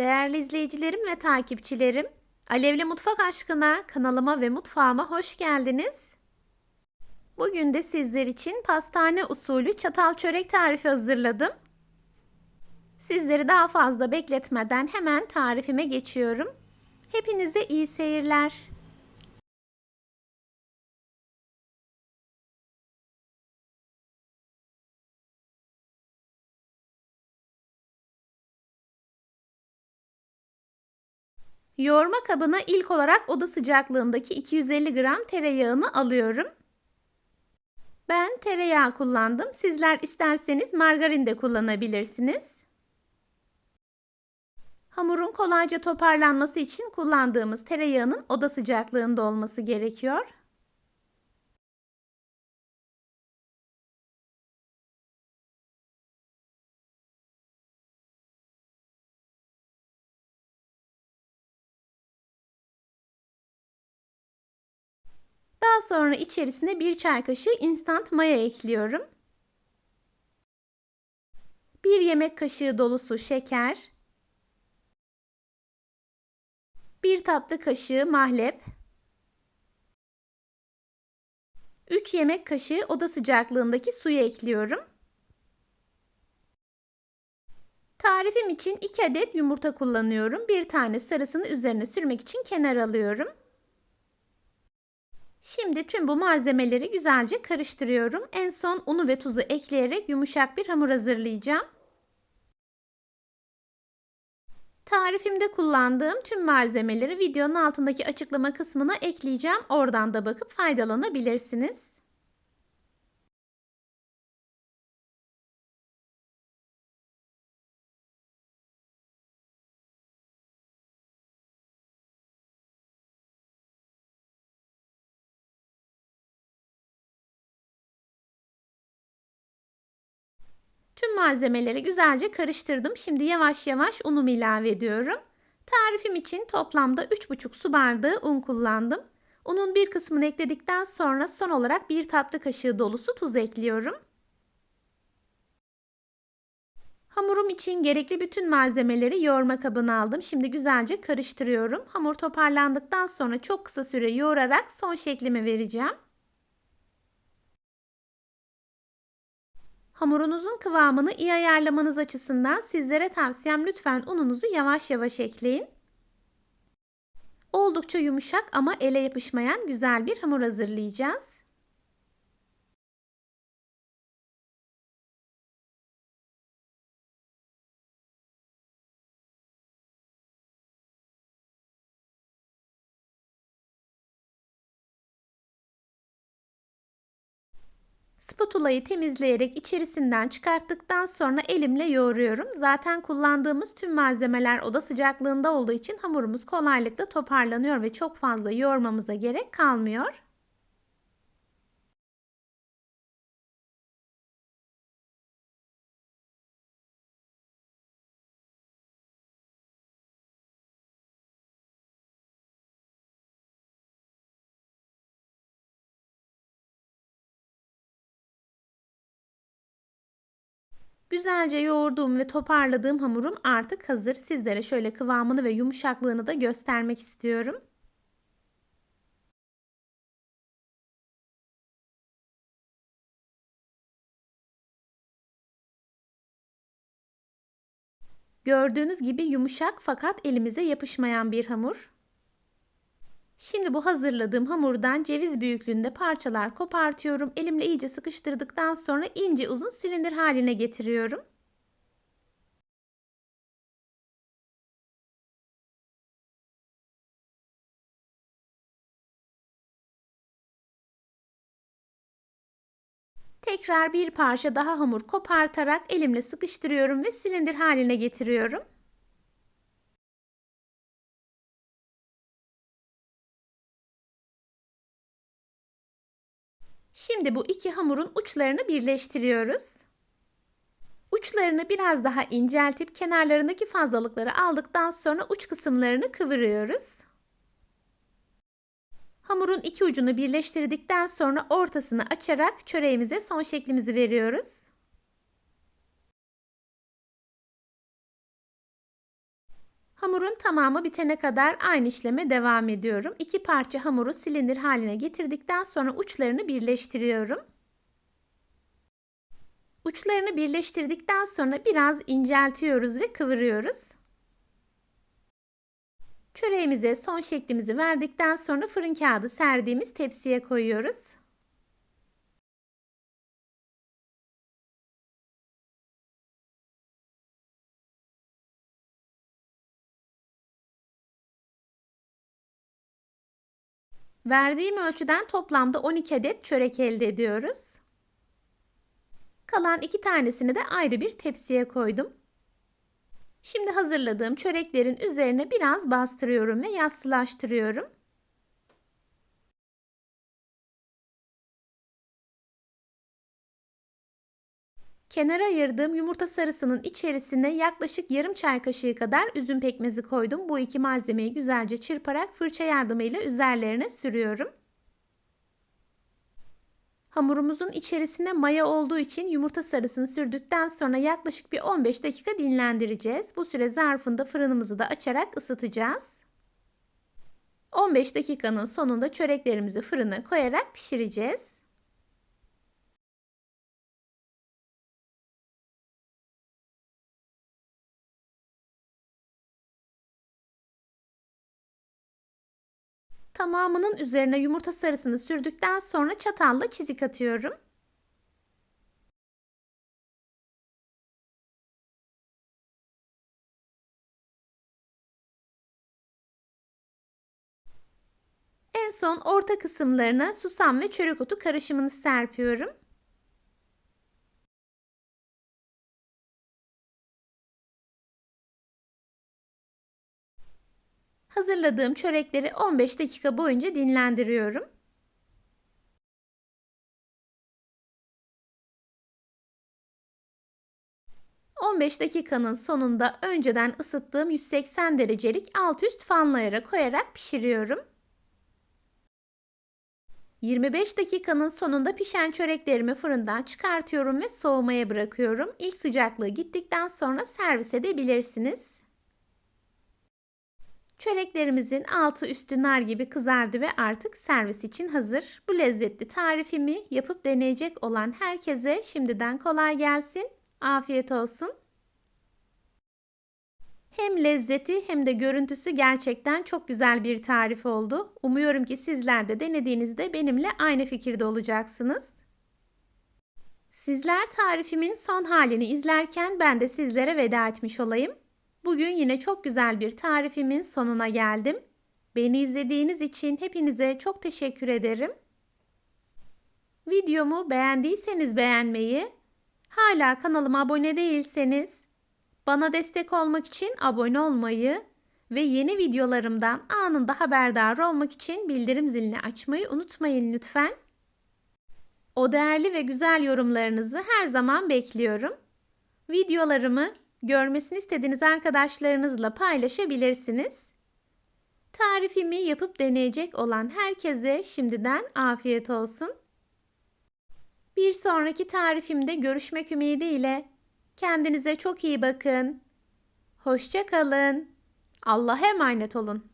Değerli izleyicilerim ve takipçilerim, Alevli Mutfak Aşkına kanalıma ve mutfağıma hoş geldiniz. Bugün de sizler için pastane usulü çatal çörek tarifi hazırladım. Sizleri daha fazla bekletmeden hemen tarifime geçiyorum. Hepinize iyi seyirler. Yoğurma kabına ilk olarak oda sıcaklığındaki 250 gram tereyağını alıyorum. Ben tereyağı kullandım. Sizler isterseniz margarin de kullanabilirsiniz. Hamurun kolayca toparlanması için kullandığımız tereyağının oda sıcaklığında olması gerekiyor. Daha sonra içerisine bir çay kaşığı instant maya ekliyorum. Bir yemek kaşığı dolusu şeker. Bir tatlı kaşığı mahlep. 3 yemek kaşığı oda sıcaklığındaki suyu ekliyorum. Tarifim için 2 adet yumurta kullanıyorum. Bir tane sarısını üzerine sürmek için kenar alıyorum. Şimdi tüm bu malzemeleri güzelce karıştırıyorum. En son unu ve tuzu ekleyerek yumuşak bir hamur hazırlayacağım. Tarifimde kullandığım tüm malzemeleri videonun altındaki açıklama kısmına ekleyeceğim. Oradan da bakıp faydalanabilirsiniz. Tüm malzemeleri güzelce karıştırdım. Şimdi yavaş yavaş unumu ilave ediyorum. Tarifim için toplamda 3,5 su bardağı un kullandım. Unun bir kısmını ekledikten sonra son olarak bir tatlı kaşığı dolusu tuz ekliyorum. Hamurum için gerekli bütün malzemeleri yoğurma kabına aldım. Şimdi güzelce karıştırıyorum. Hamur toparlandıktan sonra çok kısa süre yoğurarak son şeklimi vereceğim. Hamurunuzun kıvamını iyi ayarlamanız açısından sizlere tavsiyem lütfen ununuzu yavaş yavaş ekleyin. Oldukça yumuşak ama ele yapışmayan güzel bir hamur hazırlayacağız. Spatulayı temizleyerek içerisinden çıkarttıktan sonra elimle yoğuruyorum. Zaten kullandığımız tüm malzemeler oda sıcaklığında olduğu için hamurumuz kolaylıkla toparlanıyor ve çok fazla yoğurmamıza gerek kalmıyor. Güzelce yoğurduğum ve toparladığım hamurum artık hazır. Sizlere şöyle kıvamını ve yumuşaklığını da göstermek istiyorum. Gördüğünüz gibi yumuşak fakat elimize yapışmayan bir hamur. Şimdi bu hazırladığım hamurdan ceviz büyüklüğünde parçalar kopartıyorum. Elimle iyice sıkıştırdıktan sonra ince uzun silindir haline getiriyorum. Tekrar bir parça daha hamur kopartarak elimle sıkıştırıyorum ve silindir haline getiriyorum. Şimdi bu iki hamurun uçlarını birleştiriyoruz. Uçlarını biraz daha inceltip kenarlarındaki fazlalıkları aldıktan sonra uç kısımlarını kıvırıyoruz. Hamurun iki ucunu birleştirdikten sonra ortasını açarak çöreğimize son şeklimizi veriyoruz. Hamurun tamamı bitene kadar aynı işleme devam ediyorum. İki parça hamuru silindir haline getirdikten sonra uçlarını birleştiriyorum. Uçlarını birleştirdikten sonra biraz inceltiyoruz ve kıvırıyoruz. Çöreğimize son şeklimizi verdikten sonra fırın kağıdı serdiğimiz tepsiye koyuyoruz. Verdiğim ölçüden toplamda 12 adet çörek elde ediyoruz. Kalan iki tanesini de ayrı bir tepsiye koydum. Şimdi hazırladığım çöreklerin üzerine biraz bastırıyorum ve yassılaştırıyorum. Kenara ayırdığım yumurta sarısının içerisine yaklaşık yarım çay kaşığı kadar üzüm pekmezi koydum. Bu iki malzemeyi güzelce çırparak fırça yardımıyla üzerlerine sürüyorum. Hamurumuzun içerisine maya olduğu için yumurta sarısını sürdükten sonra yaklaşık bir 15 dakika dinlendireceğiz. Bu süre zarfında fırınımızı da açarak ısıtacağız. 15 dakikanın sonunda çöreklerimizi fırına koyarak pişireceğiz. Tamamının üzerine yumurta sarısını sürdükten sonra çatalla çizik atıyorum. En son orta kısımlarına susam ve çörek otu karışımını serpiyorum. Hazırladığım çörekleri 15 dakika boyunca dinlendiriyorum. ...15 dakikanın sonunda önceden ısıttığım 180 derecelik alt üst fanlayara koyarak pişiriyorum. 25 dakikanın sonunda pişen çöreklerimi fırından çıkartıyorum ve soğumaya bırakıyorum. İlk sıcaklığı gittikten sonra servis edebilirsiniz. Çöreklerimizin altı üstü nar gibi kızardı ve artık servis için hazır. Bu lezzetli tarifimi yapıp deneyecek olan herkese şimdiden kolay gelsin. Afiyet olsun. Hem lezzeti hem de görüntüsü gerçekten çok güzel bir tarif oldu. Umuyorum ki sizler de denediğinizde benimle aynı fikirde olacaksınız. Sizler tarifimin son halini izlerken ben de sizlere veda etmiş olayım. Bugün yine çok güzel bir tarifimin sonuna geldim. Beni izlediğiniz için hepinize çok teşekkür ederim. Videomu beğendiyseniz beğenmeyi, hala kanalıma abone değilseniz bana destek olmak için abone olmayı ve yeni videolarımdan anında haberdar olmak için bildirim zilini açmayı unutmayın lütfen. O değerli ve güzel yorumlarınızı her zaman bekliyorum. Videolarımı görmesini istediğiniz arkadaşlarınızla paylaşabilirsiniz. Tarifimi yapıp deneyecek olan herkese şimdiden afiyet olsun. Bir sonraki tarifimde görüşmek ümidiyle. Kendinize çok iyi bakın. Hoşça kalın. Allah'a emanet olun.